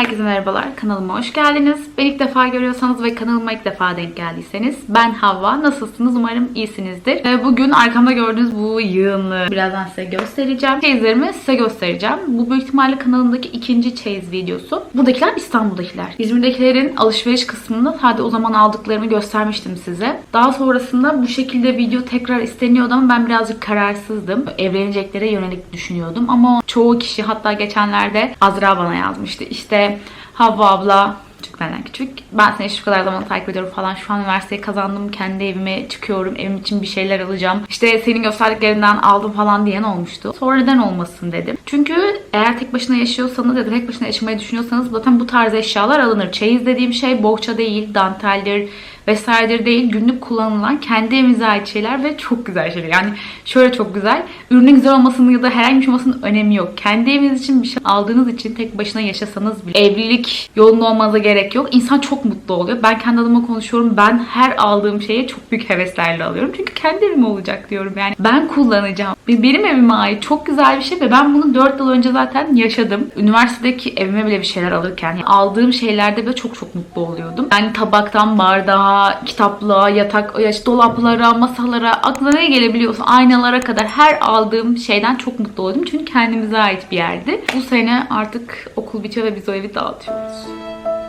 Herkese merhabalar. Kanalıma hoş geldiniz. Beni ilk defa görüyorsanız ve kanalıma ilk defa denk geldiyseniz ben Havva. Nasılsınız? Umarım iyisinizdir. Bugün arkamda gördüğünüz bu yığını birazdan size göstereceğim. Çeyizlerimi size göstereceğim. Bu büyük ihtimalle kanalımdaki ikinci çeyiz videosu. Buradakiler İstanbul'dakiler. İzmir'dekilerin alışveriş kısmında sadece o zaman aldıklarımı göstermiştim size. Daha sonrasında bu şekilde video tekrar isteniyordu ama ben birazcık kararsızdım. Evleneceklere yönelik düşünüyordum ama çoğu kişi hatta geçenlerde Azra bana yazmıştı. İşte Havva abla çünkü benden küçük. Ben seni şu kadar zaman takip ediyorum falan. Şu an üniversiteyi kazandım. Kendi evime çıkıyorum. Evim için bir şeyler alacağım. İşte senin gösterdiklerinden aldım falan diyen olmuştu. Sonra neden olmasın dedim. Çünkü eğer tek başına yaşıyorsanız ya da tek başına yaşamayı düşünüyorsanız zaten bu tarz eşyalar alınır. Çeyiz dediğim şey bohça değil, danteldir vesairedir değil. Günlük kullanılan kendi evimize ait şeyler ve çok güzel şeyler. Yani şöyle çok güzel. Ürünün güzel olmasının ya da herhangi bir şey olmasının önemi yok. Kendi eviniz için bir şey aldığınız için tek başına yaşasanız bile evlilik yolunda olmanıza gerek yok. İnsan çok mutlu oluyor. Ben kendi adıma konuşuyorum. Ben her aldığım şeye çok büyük heveslerle alıyorum. Çünkü kendi evim olacak diyorum yani. Ben kullanacağım. Benim evime ait çok güzel bir şey ve ben bunu 4 yıl önce zaten yaşadım. Üniversitedeki evime bile bir şeyler alırken aldığım şeylerde böyle çok çok mutlu oluyordum. Yani tabaktan bardağa, kitaplığa, yatak, yaş dolaplara, masalara, aklına ne gelebiliyorsa aynalara kadar her aldığım şeyden çok mutlu oldum. Çünkü kendimize ait bir yerdi. Bu sene artık okul bitiyor ve biz o evi dağıtıyoruz.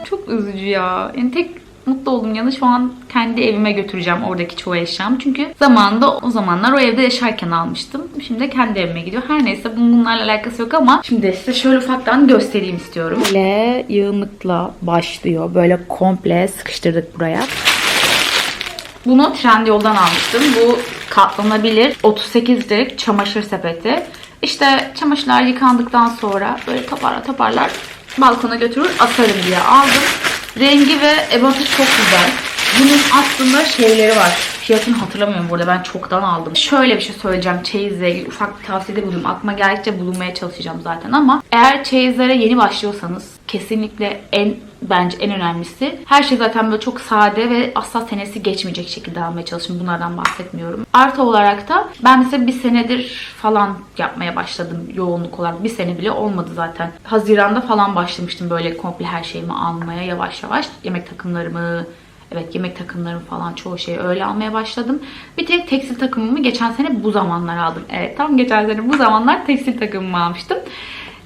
Çok üzücü ya. Yani tek mutlu olduğum yanı şu an kendi evime götüreceğim oradaki çoğu eşyamı. Çünkü zamanında o zamanlar o evde yaşarken almıştım. Şimdi kendi evime gidiyor. Her neyse bunlarla alakası yok ama şimdi size şöyle ufaktan göstereyim istiyorum. Böyle yığınlıkla başlıyor. Böyle komple sıkıştırdık buraya. Bunu Trendyol'dan almıştım. Bu katlanabilir 38 litrelik çamaşır sepeti. İşte çamaşırlar yıkandıktan sonra böyle toparlar toparlar balkona götürür asarım diye aldım. Rengi ve ebatı çok güzel. Bunun aslında şeyleri var. Fiyatını hatırlamıyorum burada. Ben çoktan aldım. Şöyle bir şey söyleyeceğim. Çeyizle ilgili ufak bir tavsiyede bulundum. Aklıma geldikçe bulunmaya çalışacağım zaten ama eğer çeyizlere yeni başlıyorsanız kesinlikle en bence en önemlisi. Her şey zaten böyle çok sade ve asla senesi geçmeyecek şekilde almaya çalışın. Bunlardan bahsetmiyorum. Artı olarak da ben mesela bir senedir falan yapmaya başladım yoğunluk olarak. Bir sene bile olmadı zaten. Haziranda falan başlamıştım böyle komple her şeyimi almaya yavaş yavaş. Yemek takımlarımı, Evet yemek takımlarım falan çoğu şeyi öyle almaya başladım. Bir tek tekstil takımımı geçen sene bu zamanlar aldım. Evet tam geçen sene bu zamanlar tekstil takımımı almıştım.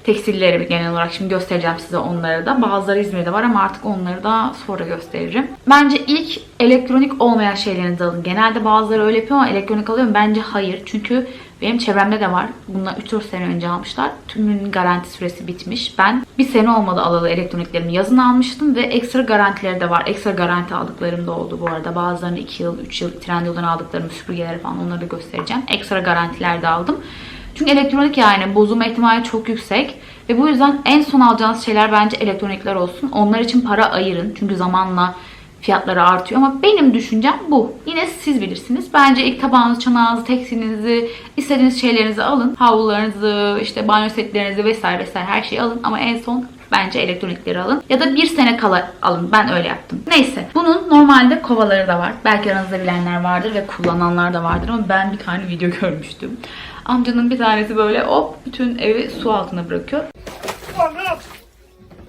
Tekstilleri genel olarak şimdi göstereceğim size onları da. Bazıları İzmir'de var ama artık onları da sonra gösteririm. Bence ilk elektronik olmayan şeylerinizi alın. Genelde bazıları öyle yapıyor ama elektronik alıyorum. Bence hayır. Çünkü benim çevremde de var. Bunlar 3-4 sene önce almışlar. Tümünün garanti süresi bitmiş. Ben bir sene olmadı alalı elektroniklerimi. Yazın almıştım ve ekstra garantileri de var. Ekstra garanti aldıklarım da oldu bu arada. Bazılarını 2 yıl, 3 yıl Trendyol'dan aldıklarım süpürgeleri falan onları da göstereceğim. Ekstra garantiler de aldım. Çünkü elektronik yani bozulma ihtimali çok yüksek. Ve bu yüzden en son alacağınız şeyler bence elektronikler olsun. Onlar için para ayırın. Çünkü zamanla fiyatları artıyor ama benim düşüncem bu. Yine siz bilirsiniz. Bence ilk tabağınızı, çanağınızı, tekstilinizi, istediğiniz şeylerinizi alın. Havlularınızı, işte banyo setlerinizi vesaire vesaire her şeyi alın ama en son Bence elektronikleri alın. Ya da bir sene kala alın. Ben öyle yaptım. Neyse. Bunun normalde kovaları da var. Belki aranızda bilenler vardır ve kullananlar da vardır ama ben bir tane video görmüştüm. Amcanın bir tanesi böyle hop bütün evi su altına bırakıyor.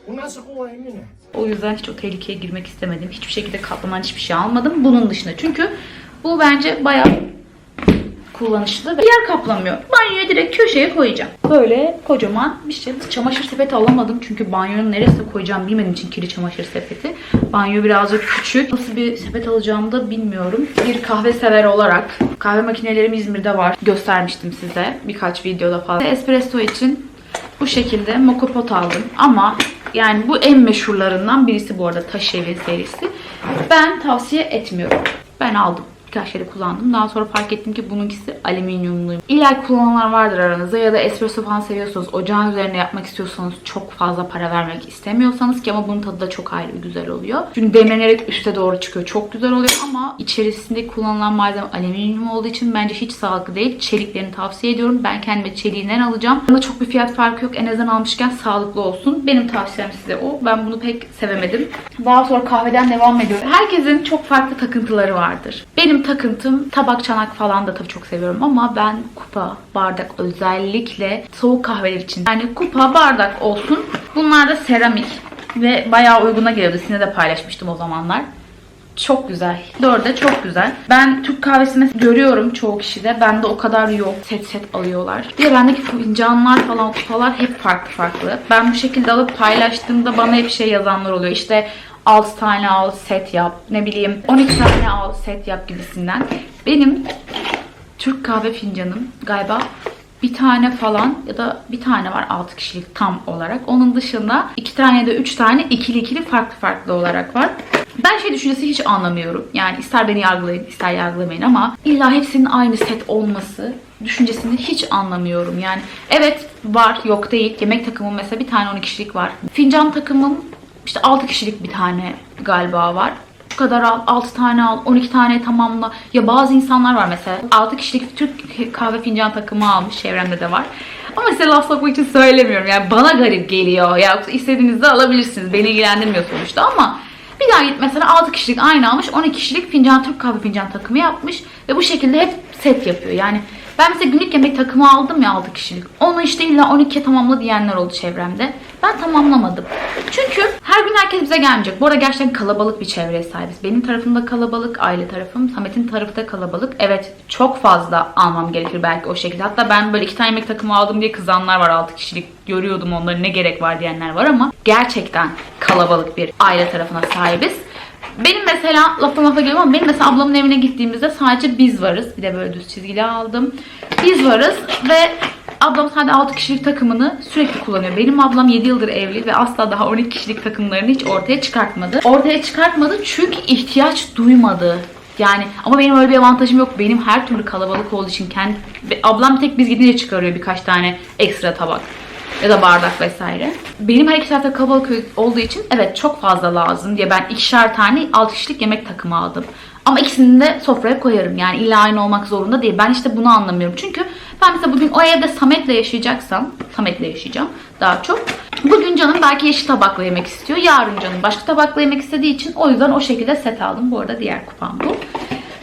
Bu nasıl kova Emine? O yüzden hiç o tehlikeye girmek istemedim. Hiçbir şekilde katlanan hiçbir şey almadım. Bunun dışında. Çünkü bu bence bayağı kullanışlı ve yer kaplamıyor. Banyoya direkt köşeye koyacağım. Böyle kocaman bir şey. Çamaşır sepeti alamadım çünkü banyonun neresine koyacağım bilmediğim için kirli çamaşır sepeti. Banyo birazcık küçük. Nasıl bir sepet alacağımı da bilmiyorum. Bir kahve sever olarak kahve makinelerim İzmir'de var. Göstermiştim size birkaç videoda falan. Espresso için bu şekilde moka pot aldım. Ama yani bu en meşhurlarından birisi bu arada Taşevi serisi. Ben tavsiye etmiyorum. Ben aldım. Birkaç kere kullandım. Daha sonra fark ettim ki bununkisi alüminyumluyum. İlla kullananlar vardır aranızda ya da espresso falan seviyorsanız, ocağın üzerine yapmak istiyorsanız, çok fazla para vermek istemiyorsanız ki ama bunun tadı da çok ayrı güzel oluyor. Çünkü demlenerek üste doğru çıkıyor. Çok güzel oluyor ama içerisinde kullanılan malzeme alüminyum olduğu için bence hiç sağlıklı değil. Çeliklerini tavsiye ediyorum. Ben kendime çeliğinden alacağım. Bunda çok bir fiyat farkı yok. En azından almışken sağlıklı olsun. Benim tavsiyem size o. Ben bunu pek sevemedim. Daha sonra kahveden devam ediyorum. Herkesin çok farklı takıntıları vardır. Benim takıntım tabak çanak falan da tabii çok seviyorum ama ben kupa, bardak özellikle soğuk kahveler için. Yani kupa, bardak olsun. Bunlar da seramik. Ve bayağı uyguna geliyordu. Sizinle de paylaşmıştım o zamanlar. Çok güzel. Dörde çok güzel. Ben Türk kahvesi mesela görüyorum çoğu kişide. Bende o kadar yok. Set set alıyorlar. Bir de bendeki fincanlar falan kupalar hep farklı farklı. Ben bu şekilde alıp paylaştığımda bana hep şey yazanlar oluyor. İşte 6 tane al set yap. Ne bileyim 12 tane al set yap gibisinden. Benim Türk kahve fincanım galiba bir tane falan ya da bir tane var 6 kişilik tam olarak. Onun dışında iki tane ya da üç tane ikili ikili farklı farklı olarak var. Ben şey düşüncesi hiç anlamıyorum. Yani ister beni yargılayın ister yargılamayın ama illa hepsinin aynı set olması düşüncesini hiç anlamıyorum. Yani evet var yok değil. Yemek takımım mesela bir tane 12 kişilik var. Fincan takımım işte 6 kişilik bir tane galiba var şu kadar al, 6 tane al, 12 tane tamamla. Ya bazı insanlar var mesela 6 kişilik Türk kahve fincan takımı almış. Çevremde de var. Ama size laf sokmak için söylemiyorum. Yani bana garip geliyor. Ya istediğinizde alabilirsiniz. Beni ilgilendirmiyor sonuçta ama bir daha git mesela 6 kişilik aynı almış 12 kişilik fincan Türk kahve fincan takımı yapmış ve bu şekilde hep set yapıyor. Yani ben mesela günlük yemek takımı aldım ya 6 kişilik. Onu işte illa 12'ye tamamla diyenler oldu çevremde. Ben tamamlamadım. Çünkü her gün herkes bize gelmeyecek. Bu arada gerçekten kalabalık bir çevreye sahibiz. Benim tarafımda kalabalık, aile tarafım. Samet'in tarafı da kalabalık. Evet çok fazla almam gerekir belki o şekilde. Hatta ben böyle iki tane yemek takımı aldım diye kızanlar var 6 kişilik. Görüyordum onları ne gerek var diyenler var ama gerçekten kalabalık bir aile tarafına sahibiz. Benim mesela laftan lafa geliyorum ama benim mesela ablamın evine gittiğimizde sadece biz varız. Bir de böyle düz çizgili aldım. Biz varız ve ablam sadece 6 kişilik takımını sürekli kullanıyor. Benim ablam 7 yıldır evli ve asla daha 12 kişilik takımlarını hiç ortaya çıkartmadı. Ortaya çıkartmadı çünkü ihtiyaç duymadı. Yani ama benim öyle bir avantajım yok. Benim her türlü kalabalık olduğu için kendi ablam tek biz gidince çıkarıyor birkaç tane ekstra tabak ya da bardak vesaire. Benim her iki tarafta kalabalık olduğu için evet çok fazla lazım diye ben ikişer tane 6 kişilik yemek takımı aldım. Ama ikisini de sofraya koyarım. Yani illa aynı olmak zorunda değil. Ben işte bunu anlamıyorum. Çünkü ben mesela bugün o evde Samet'le yaşayacaksam, Samet'le yaşayacağım daha çok. Bugün canım belki yeşil tabakla yemek istiyor. Yarın canım başka tabakla yemek istediği için o yüzden o şekilde set aldım. Bu arada diğer kupam bu.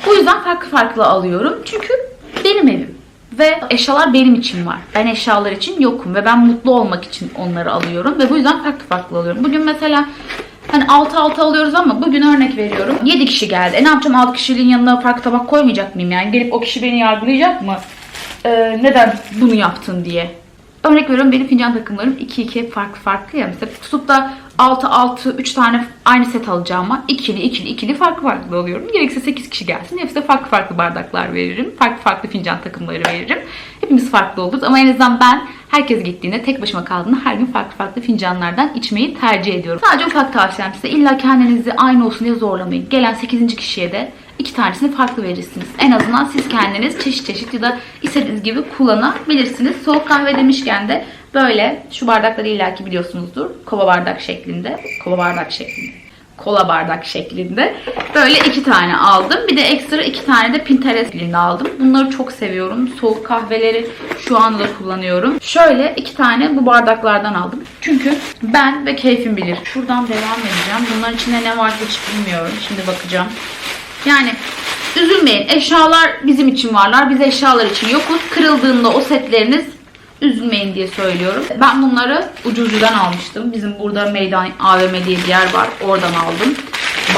Bu yüzden farklı farklı alıyorum. Çünkü benim evim. Ve eşyalar benim için var. Ben eşyalar için yokum ve ben mutlu olmak için onları alıyorum ve bu yüzden farklı farklı alıyorum. Bugün mesela hani 6 6 alıyoruz ama bugün örnek veriyorum. 7 kişi geldi. E ne yapacağım 6 kişiliğin yanına farklı tabak koymayacak mıyım yani? Gelip o kişi beni yargılayacak mı? Ee, neden bunu yaptın diye. Örnek veriyorum benim fincan takımlarım 2 2 hep farklı farklı ya. Mesela tutup da 6 6 3 tane aynı set alacağıma ikili ikili ikili farklı farklı alıyorum. Gerekirse 8 kişi gelsin. Hepsine farklı farklı bardaklar veririm. Farklı farklı fincan takımları veririm. Hepimiz farklı oluruz ama en azından ben herkes gittiğinde tek başıma kaldığında her gün farklı farklı fincanlardan içmeyi tercih ediyorum. Sadece ufak tavsiyem size illa kendinizi aynı olsun diye zorlamayın. Gelen 8. kişiye de iki tanesini farklı verirsiniz. En azından siz kendiniz çeşit çeşit ya da istediğiniz gibi kullanabilirsiniz. Soğuk kahve demişken de böyle şu bardakları illaki biliyorsunuzdur. Kova bardak şeklinde. Kova bardak şeklinde. Kola bardak şeklinde. Böyle iki tane aldım. Bir de ekstra iki tane de Pinterest şeklinde aldım. Bunları çok seviyorum. Soğuk kahveleri şu anda kullanıyorum. Şöyle iki tane bu bardaklardan aldım. Çünkü ben ve keyfim bilir. Şuradan devam edeceğim. Bunların içinde ne var hiç bilmiyorum. Şimdi bakacağım. Yani üzülmeyin. Eşyalar bizim için varlar. Biz eşyalar için yokuz. Kırıldığında o setleriniz üzülmeyin diye söylüyorum. Ben bunları ucuzcudan almıştım. Bizim burada Meydan AVM diye bir yer var. Oradan aldım.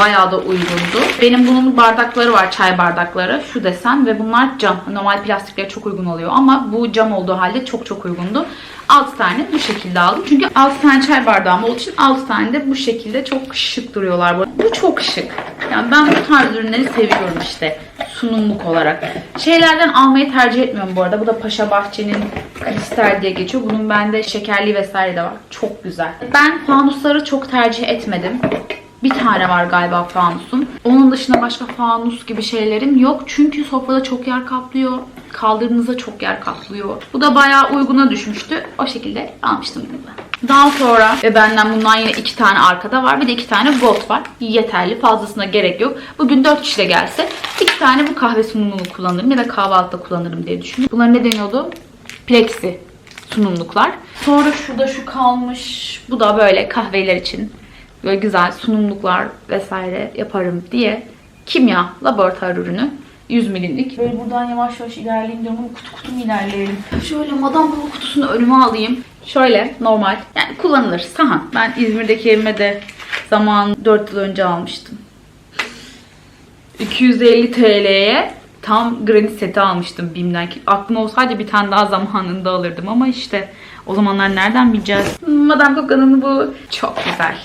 Bayağı da uygundu. Benim bunun bardakları var. Çay bardakları. Şu desen ve bunlar cam. Normal plastiklere çok uygun oluyor. Ama bu cam olduğu halde çok çok uygundu. 6 tane bu şekilde aldım. Çünkü 6 tane çay bardağım olduğu için 6 tane de bu şekilde çok şık duruyorlar. Bu çok şık. Yani ben bu tarz ürünleri seviyorum işte sunumluk olarak. Şeylerden almayı tercih etmiyorum bu arada. Bu da Paşa Bahçe'nin kristal diye geçiyor. Bunun bende şekerli vesaire de var. Çok güzel. Ben fanusları çok tercih etmedim. Bir tane var galiba fanusum. Onun dışında başka fanus gibi şeylerim yok. Çünkü sofrada çok yer kaplıyor. Kaldırdığınızda çok yer kaplıyor. Bu da bayağı uyguna düşmüştü. O şekilde almıştım bunu. Daha sonra ve benden bundan yine iki tane arkada var. Bir de iki tane gold var. Yeterli. Fazlasına gerek yok. Bugün dört kişi de gelse iki tane bu kahve sunumunu kullanırım ya da kahvaltıda kullanırım diye düşünüyorum. Bunlar ne deniyordu? Plexi sunumluklar. Sonra şurada şu kalmış. Bu da böyle kahveler için böyle güzel sunumluklar vesaire yaparım diye kimya laboratuvar ürünü 100 milimlik. Böyle buradan yavaş yavaş ilerleyeyim diyorum ama kutu kutu mu ilerleyelim? Şöyle Madame Baba kutusunu önüme alayım. Şöyle normal yani kullanılır sahan. Ben İzmir'deki evime de zaman 4 yıl önce almıştım. 250 TL'ye tam granit seti almıştım BİM'den. Aklım olsaydı bir tane daha zamanında alırdım ama işte o zamanlar nereden bileceğiz? Madame Coca'nın bu çok güzel.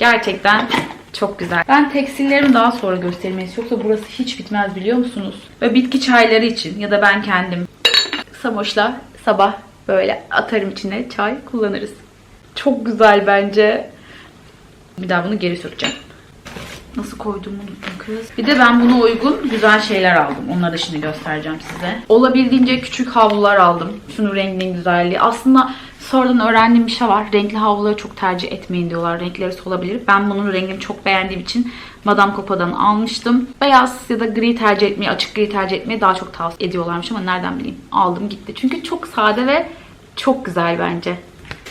Gerçekten çok güzel. Ben tekstillerimi daha sonra göstermeyiz. Yoksa burası hiç bitmez biliyor musunuz? Ve bitki çayları için ya da ben kendim Samoş'la sabah böyle atarım içine çay kullanırız. Çok güzel bence. Bir daha bunu geri sökeceğim. Nasıl koyduğumu unuttum kız. Bir de ben buna uygun güzel şeyler aldım. Onları da şimdi göstereceğim size. Olabildiğince küçük havlular aldım. Şunun renginin güzelliği. Aslında sonradan öğrendiğim bir şey var. Renkli havluları çok tercih etmeyin diyorlar. Renkleri solabilir. Ben bunun rengini çok beğendiğim için Madame Copa'dan almıştım. Beyaz ya da gri tercih etmeyi, açık gri tercih etmeyi daha çok tavsiye ediyorlarmış ama nereden bileyim. Aldım gitti. Çünkü çok sade ve çok güzel bence.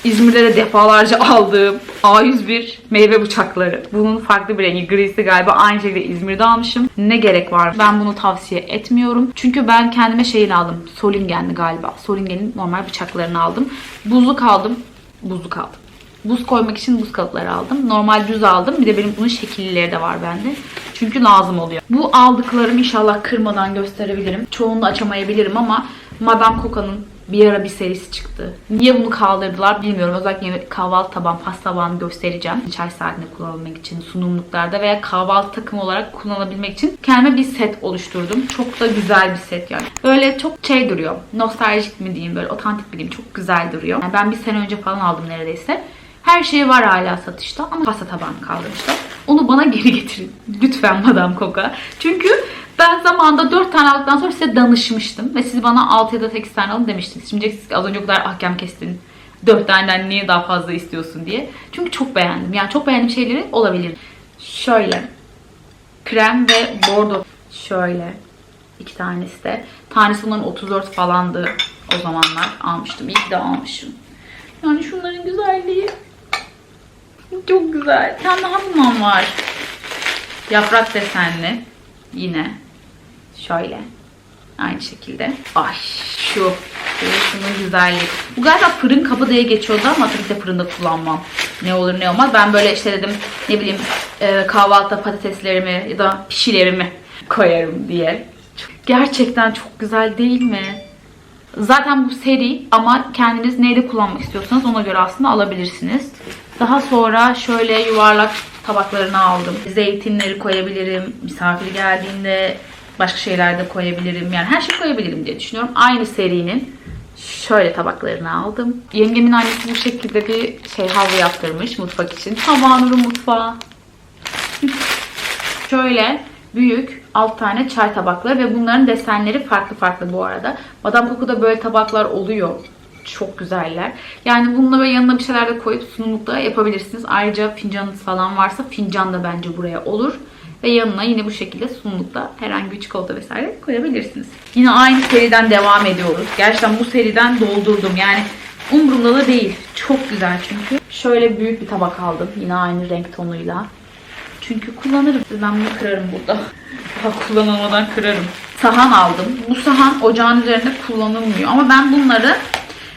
İzmir'de de defalarca aldığım A101 meyve bıçakları. Bunun farklı bir rengi grisi galiba aynı şekilde İzmir'de almışım. Ne gerek var? Ben bunu tavsiye etmiyorum. Çünkü ben kendime şeyini aldım. Solingen'li galiba. Solingen'in normal bıçaklarını aldım. Buzluk aldım. Buzluk aldım. Buz koymak için buz kalıpları aldım. Normal düz aldım. Bir de benim bunun şekillileri de var bende. Çünkü lazım oluyor. Bu aldıklarım inşallah kırmadan gösterebilirim. Çoğunu açamayabilirim ama Madame Coca'nın bir ara bir serisi çıktı. Niye bunu kaldırdılar bilmiyorum. Özellikle yemek- kahvaltı taban, pasta tabağını göstereceğim. Çay saatinde kullanılmak için, sunumluklarda veya kahvaltı takımı olarak kullanabilmek için kendime bir set oluşturdum. Çok da güzel bir set yani. Böyle çok şey duruyor. Nostaljik mi diyeyim, böyle otantik mi diyeyim. Çok güzel duruyor. Yani ben bir sene önce falan aldım neredeyse. Her şey var hala satışta ama pasta tabanı kaldırmışlar. Onu bana geri getirin. Lütfen Madame Coca. Çünkü ben zamanında 4 tane aldıktan sonra size danışmıştım. Ve siz bana 6 ya da 8 tane alın demiştiniz. Şimdi siz az önce o kadar ahkam kestin. 4 taneden niye daha fazla istiyorsun diye. Çünkü çok beğendim. Yani çok beğendiğim şeyleri olabilir. Şöyle. Krem ve bordo. Şöyle. iki tanesi de. Tanesi bunların 34 falandı o zamanlar. Almıştım. İyi ki de almışım. Yani şunların güzelliği. Çok güzel. Bir tane daha var. Yaprak desenli. Yine. Şöyle. Aynı şekilde. Ay şu. Şunun güzelliği. Bu galiba fırın kabı diye geçiyordu ama tabii ki de fırında kullanmam. Ne olur ne olmaz. Ben böyle işte dedim ne bileyim e, kahvaltıda patateslerimi ya da pişilerimi koyarım diye. Gerçekten çok güzel değil mi? Zaten bu seri ama kendiniz neyle kullanmak istiyorsanız ona göre aslında alabilirsiniz. Daha sonra şöyle yuvarlak tabaklarını aldım. Zeytinleri koyabilirim. Misafir geldiğinde başka şeyler de koyabilirim. Yani her şey koyabilirim diye düşünüyorum. Aynı serinin şöyle tabaklarını aldım. Yengemin annesi bu şekilde bir şey havlu yaptırmış mutfak için. Havanur'un mutfağı. Şöyle büyük alt tane çay tabakları ve bunların desenleri farklı farklı bu arada. Madame Coco'da böyle tabaklar oluyor. Çok güzeller. Yani bununla böyle yanına bir şeyler de koyup sunumlukta yapabilirsiniz. Ayrıca fincanınız falan varsa fincan da bence buraya olur. Ve yanına yine bu şekilde sunumlukta herhangi bir çikolata vesaire koyabilirsiniz. Yine aynı seriden devam ediyoruz. Gerçekten bu seriden doldurdum. Yani umurumda da değil. Çok güzel çünkü. Şöyle büyük bir tabak aldım. Yine aynı renk tonuyla. Çünkü kullanırım. Ben bunu kırarım burada. Daha kullanılmadan kırarım. Sahan aldım. Bu sahan ocağın üzerinde kullanılmıyor. Ama ben bunları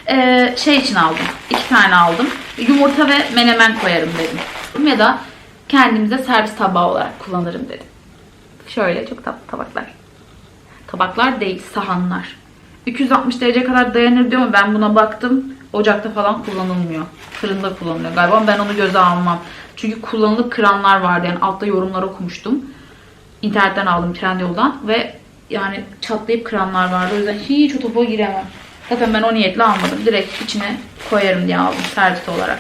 eee, şey için aldım. İki tane aldım. Yumurta ve menemen koyarım dedim. Ya da kendimize servis tabağı olarak kullanırım dedim. Şöyle çok tatlı tabaklar. Tabaklar değil, sahanlar. 260 derece kadar dayanır diyor ama ben buna baktım. Ocakta falan kullanılmıyor. Fırında kullanılıyor galiba ben onu göze almam. Çünkü kullanılıp kıranlar vardı. Yani altta yorumlar okumuştum. İnternetten aldım Trendyol'dan ve yani çatlayıp kıranlar vardı. O yüzden hiç o topa giremem. Zaten ben o niyetle almadım. Direkt içine koyarım diye aldım servis olarak.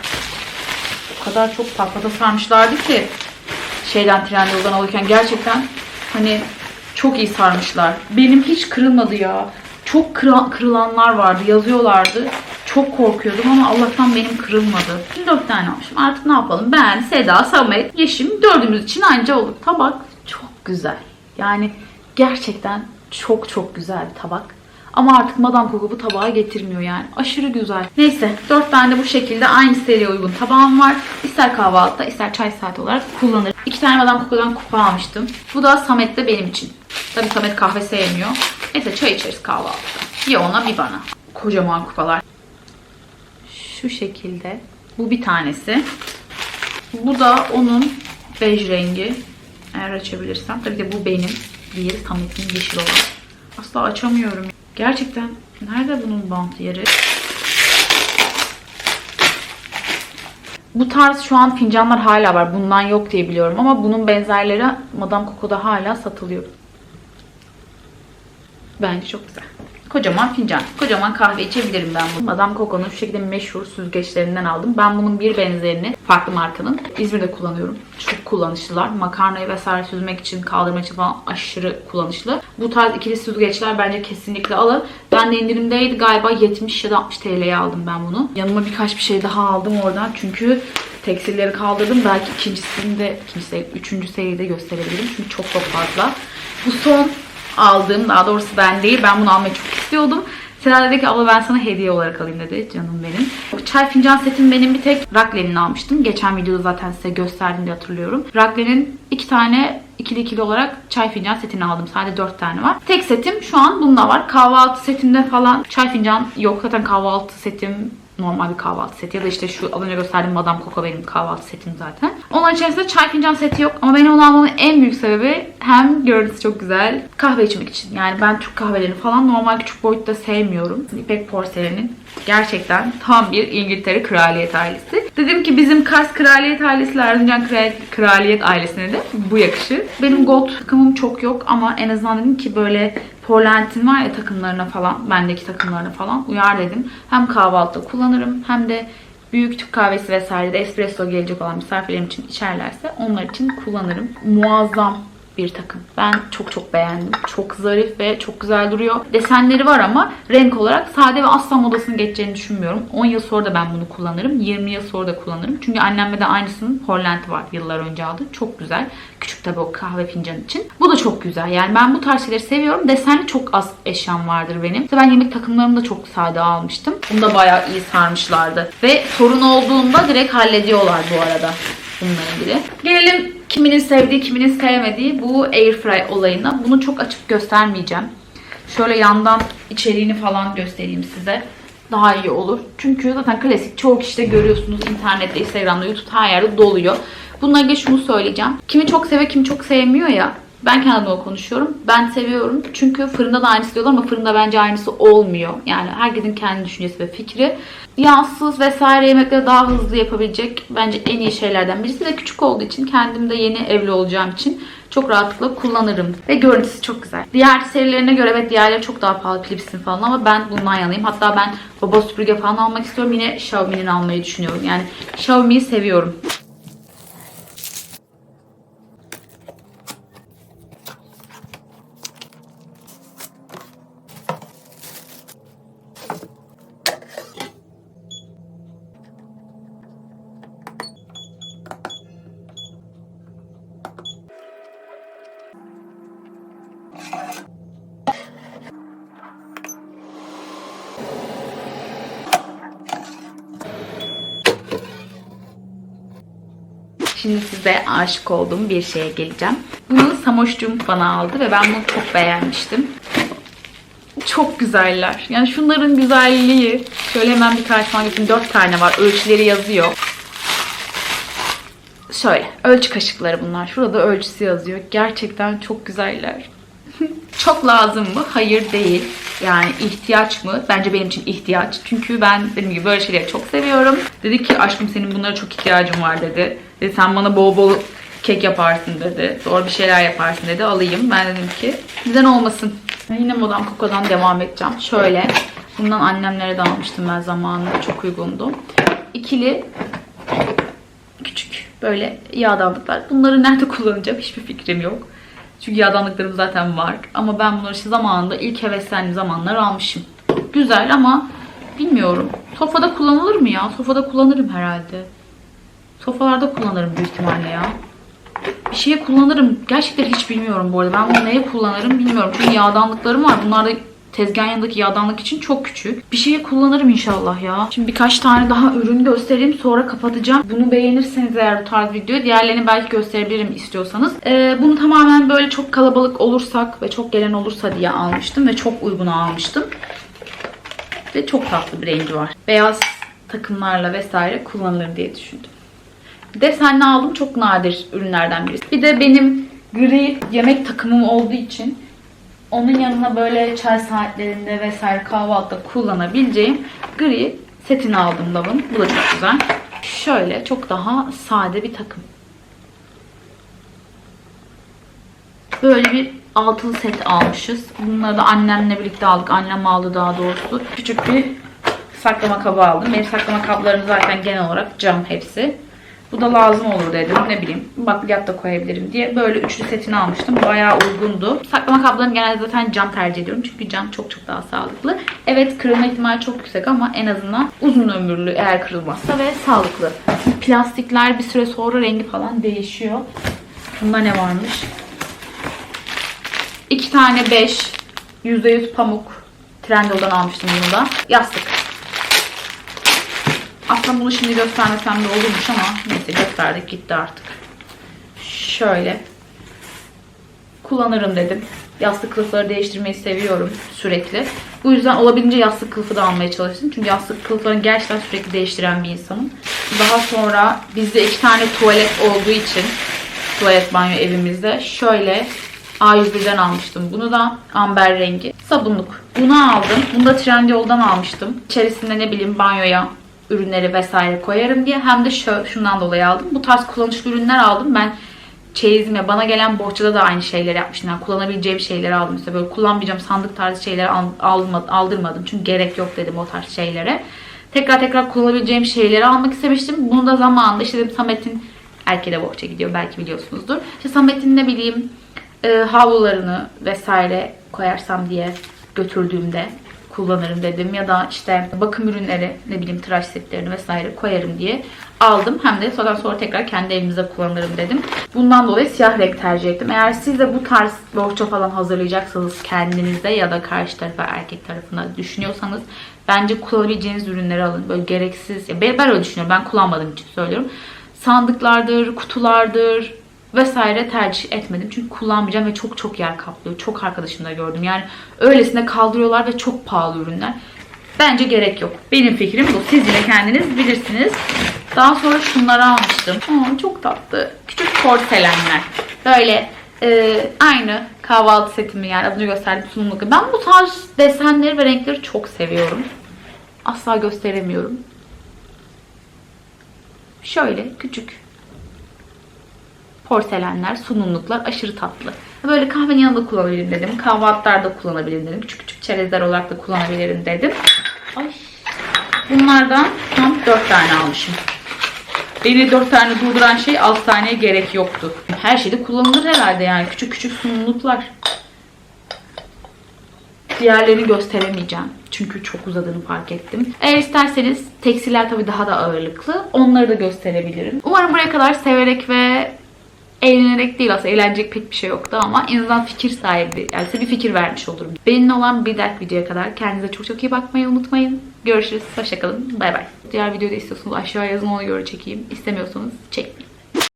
Kadar çok patlata sarmışlardı ki şeyden Trendyol'dan alırken gerçekten hani çok iyi sarmışlar. Benim hiç kırılmadı ya. Çok kıra- kırılanlar vardı. Yazıyorlardı. Çok korkuyordum ama Allah'tan benim kırılmadı. Şimdi dört tane almışım. Artık ne yapalım? Ben, Seda, Samet, Yeşim dördümüz için anca olur. Tabak çok güzel. Yani gerçekten çok çok güzel bir tabak. Ama artık Madame Coco bu tabağı getirmiyor yani. Aşırı güzel. Neyse dört tane de bu şekilde aynı seriye uygun tabağım var. İster kahvaltıda ister çay saati olarak kullanırım. İki tane Madame Coco'dan kupa almıştım. Bu da Samet'te benim için. Tabii Samet kahve sevmiyor. Neyse çay içeriz kahvaltıda. Bir ona bir bana. Kocaman kupalar. Şu şekilde. Bu bir tanesi. Bu da onun bej rengi. Eğer açabilirsem. Tabii de bu benim. Diğeri Samet'in yeşil olan. Asla açamıyorum. Gerçekten nerede bunun bant yeri? Bu tarz şu an fincanlar hala var. Bundan yok diye biliyorum ama bunun benzerleri Madame Coco'da hala satılıyor. Bence çok güzel. Kocaman fincan. Kocaman kahve içebilirim ben bunu. Madame Coco'nun şu şekilde meşhur süzgeçlerinden aldım. Ben bunun bir benzerini farklı markanın İzmir'de kullanıyorum. Çok kullanışlılar. Makarnayı vesaire süzmek için, kaldırmak için falan aşırı kullanışlı. Bu tarz ikili süzgeçler bence kesinlikle alın. Ben de indirimdeydi galiba 70 ya da 60 TL'ye aldım ben bunu. Yanıma birkaç bir şey daha aldım oradan. Çünkü tekstilleri kaldırdım. Belki ikincisini de, değil, üçüncü seride gösterebilirim. Çünkü çok çok fazla. Bu son aldığım daha doğrusu ben değil. Ben bunu almayı çok istiyordum. Sera dedi ki abla ben sana hediye olarak alayım dedi canım benim. Çay fincan setim benim bir tek Rakle'nin almıştım. Geçen videoda zaten size gösterdim diye hatırlıyorum. Rakle'nin iki tane ikili ikili olarak çay fincan setini aldım. Sadece dört tane var. Tek setim şu an bunda var. Kahvaltı setimde falan çay fincan yok. Zaten kahvaltı setim normal bir kahvaltı seti ya da işte şu az önce gösterdiğim Madame Coco benim kahvaltı setim zaten. Onun içerisinde çay fincan seti yok ama benim onu almamın en büyük sebebi hem görüntüsü çok güzel kahve içmek için. Yani ben Türk kahvelerini falan normal küçük boyutta sevmiyorum. İpek porselenin gerçekten tam bir İngiltere kraliyet ailesi. Dedim ki bizim Kars kraliyet ailesi Erzincan Kral- kraliyet ailesine de bu yakışır. Benim gold takımım çok yok ama en azından dedim ki böyle Porlantin var ya takımlarına falan, bendeki takımlarına falan uyar dedim. Hem kahvaltıda kullanırım hem de büyük Türk kahvesi vesaire de espresso gelecek olan misafirlerim için içerlerse onlar için kullanırım. Muazzam bir takım. Ben çok çok beğendim. Çok zarif ve çok güzel duruyor. Desenleri var ama renk olarak sade ve asla modasını geçeceğini düşünmüyorum. 10 yıl sonra da ben bunu kullanırım. 20 yıl sonra da kullanırım. Çünkü annemde de aynısının Holland var. Yıllar önce aldı. Çok güzel. Küçük tabii o kahve fincanı için. Bu da çok güzel. Yani ben bu tarz şeyleri seviyorum. Desenli çok az eşyam vardır benim. İşte ben yemek takımlarımı da çok sade almıştım. Bunu da bayağı iyi sarmışlardı. Ve sorun olduğunda direkt hallediyorlar bu arada bununla ilgili. Gelelim kiminin sevdiği, kiminin sevmediği bu airfry olayına. Bunu çok açık göstermeyeceğim. Şöyle yandan içeriğini falan göstereyim size. Daha iyi olur. Çünkü zaten klasik çoğu kişide görüyorsunuz internette, Instagram'da, YouTube her yerde doluyor. Bununla ilgili şunu söyleyeceğim. Kimi çok seviyor, kimi çok sevmiyor ya. Ben kendi adıma konuşuyorum. Ben seviyorum. Çünkü fırında da aynısı diyorlar ama fırında bence aynısı olmuyor. Yani herkesin kendi düşüncesi ve fikri. Yağsız vesaire yemekleri daha hızlı yapabilecek bence en iyi şeylerden birisi de küçük olduğu için kendim de yeni evli olacağım için çok rahatlıkla kullanırım. Ve görüntüsü çok güzel. Diğer serilerine göre evet diğerleri çok daha pahalı Philips'in falan ama ben bundan yanayım. Hatta ben baba süpürge falan almak istiyorum. Yine Xiaomi'nin almayı düşünüyorum. Yani Xiaomi'yi seviyorum. Şimdi size aşık olduğum bir şeye geleceğim. Bunu Samoş'cum bana aldı ve ben bunu çok beğenmiştim. Çok güzeller. Yani şunların güzelliği. Şöyle hemen bir karşıma getireyim. Dört tane var. Ölçüleri yazıyor. Şöyle. Ölçü kaşıkları bunlar. Şurada ölçüsü yazıyor. Gerçekten çok güzeller. Çok lazım mı? Hayır değil. Yani ihtiyaç mı? Bence benim için ihtiyaç. Çünkü ben dediğim gibi böyle şeyleri çok seviyorum. Dedi ki aşkım senin bunlara çok ihtiyacın var dedi. Dedi sen bana bol bol kek yaparsın dedi. Doğru bir şeyler yaparsın dedi. Alayım. Ben dedim ki neden olmasın? Ben yine Modern Coco'dan devam edeceğim. Şöyle. Bundan annemlere de almıştım ben zamanında. Çok uygundu. İkili küçük böyle yağdanlıklar. Bunları nerede kullanacağım hiçbir fikrim yok. Çünkü yağdanlıklarım zaten var. Ama ben bunları işte zamanında ilk heveslendiğim zamanlar almışım. Güzel ama bilmiyorum. Sofada kullanılır mı ya? Sofada kullanırım herhalde. Sofalarda kullanırım büyük ihtimalle ya. Bir şeye kullanırım. Gerçekten hiç bilmiyorum bu arada. Ben bunu neye kullanırım bilmiyorum. Çünkü yağdanlıklarım var. Bunlar da tezgahın yanındaki yağdanlık için çok küçük. Bir şeye kullanırım inşallah ya. Şimdi birkaç tane daha ürün göstereyim sonra kapatacağım. Bunu beğenirseniz eğer bu tarz video diğerlerini belki gösterebilirim istiyorsanız. Ee, bunu tamamen böyle çok kalabalık olursak ve çok gelen olursa diye almıştım ve çok uyguna almıştım. Ve çok tatlı bir rengi var. Beyaz takımlarla vesaire kullanılır diye düşündüm. Desenli aldım çok nadir ürünlerden birisi. Bir de benim gri yemek takımım olduğu için onun yanına böyle çay saatlerinde vesaire kahvaltıda kullanabileceğim gri setini aldım Love'ın. Bu da çok güzel. Şöyle çok daha sade bir takım. Böyle bir altılı set almışız. Bunları da annemle birlikte aldık. Annem aldı daha doğrusu. Küçük bir saklama kabı aldım. Benim saklama kablarım zaten genel olarak cam hepsi. Bu da lazım olur dedim. Ne bileyim bakliyat da koyabilirim diye. Böyle üçlü setini almıştım. Bayağı uygundu. Saklama kablarını genelde zaten cam tercih ediyorum. Çünkü cam çok çok daha sağlıklı. Evet kırılma ihtimali çok yüksek ama en azından uzun ömürlü eğer kırılmazsa ve sağlıklı. Plastikler bir süre sonra rengi falan değişiyor. Bunda ne varmış? İki tane 5 %100 pamuk Trendyol'dan almıştım bunu da. Yastık. Aslında bunu şimdi göstermesem de olurmuş ama neyse gösterdik gitti artık. Şöyle. Kullanırım dedim. Yastık kılıfları değiştirmeyi seviyorum sürekli. Bu yüzden olabildiğince yastık kılıfı da almaya çalıştım. Çünkü yastık kılıflarını gerçekten sürekli değiştiren bir insanım. Daha sonra bizde iki tane tuvalet olduğu için tuvalet banyo evimizde şöyle A101'den almıştım. Bunu da amber rengi. Sabunluk. Bunu aldım. Bunu da Trendyol'dan almıştım. İçerisinde ne bileyim banyoya ürünleri vesaire koyarım diye. Hem de şu, şundan dolayı aldım. Bu tarz kullanışlı ürünler aldım. Ben çeyizime bana gelen bohçada da aynı şeyleri yapmıştım. Yani kullanabileceğim şeyleri aldım. İşte böyle kullanmayacağım sandık tarzı şeyleri aldırmadım. Çünkü gerek yok dedim o tarz şeylere. Tekrar tekrar kullanabileceğim şeyleri almak istemiştim. Bunu da zamanında işte dedim Samet'in erkeğe de bohça gidiyor belki biliyorsunuzdur. İşte Samet'in ne bileyim e, havlularını vesaire koyarsam diye götürdüğümde kullanırım dedim. Ya da işte bakım ürünleri ne bileyim tıraş setlerini vesaire koyarım diye aldım. Hem de sonra sonra tekrar kendi evimizde kullanırım dedim. Bundan dolayı siyah renk tercih ettim. Eğer siz de bu tarz bohça falan hazırlayacaksanız kendinizde ya da karşı tarafa erkek tarafına düşünüyorsanız bence kullanabileceğiniz ürünleri alın. Böyle gereksiz. Ya ben, ben öyle düşünüyorum. Ben kullanmadığım için söylüyorum. Sandıklardır, kutulardır, vesaire tercih etmedim. Çünkü kullanmayacağım ve çok çok yer kaplıyor. Çok arkadaşımda gördüm. Yani öylesine kaldırıyorlar ve çok pahalı ürünler. Bence gerek yok. Benim fikrim bu. Siz yine kendiniz bilirsiniz. Daha sonra şunları almıştım. Aa, çok tatlı. Küçük porselenler. Böyle e, aynı kahvaltı setimi yani az önce gösterdiğim sunumluk. Ben bu tarz desenleri ve renkleri çok seviyorum. Asla gösteremiyorum. Şöyle küçük porselenler, sunumluklar aşırı tatlı. Böyle kahvenin yanında kullanabilirim dedim. Kahvaltılarda kullanabilirim dedim. Küçük küçük çerezler olarak da kullanabilirim dedim. Ay. Bunlardan tam 4 tane almışım. Beni 4 tane durduran şey 6 taneye gerek yoktu. Her şeyde kullanılır herhalde yani. Küçük küçük sunumluklar. Diğerlerini gösteremeyeceğim. Çünkü çok uzadığını fark ettim. Eğer isterseniz tekstiller tabii daha da ağırlıklı. Onları da gösterebilirim. Umarım buraya kadar severek ve eğlenerek değil aslında eğlenecek pek bir şey yoktu ama en azından fikir sahibi yani size bir fikir vermiş olurum. Benimle olan bir dahaki videoya kadar kendinize çok çok iyi bakmayı unutmayın. Görüşürüz. Hoşçakalın. Bay bay. Diğer videoda istiyorsanız aşağıya yazın ona göre çekeyim. İstemiyorsanız çekmeyin.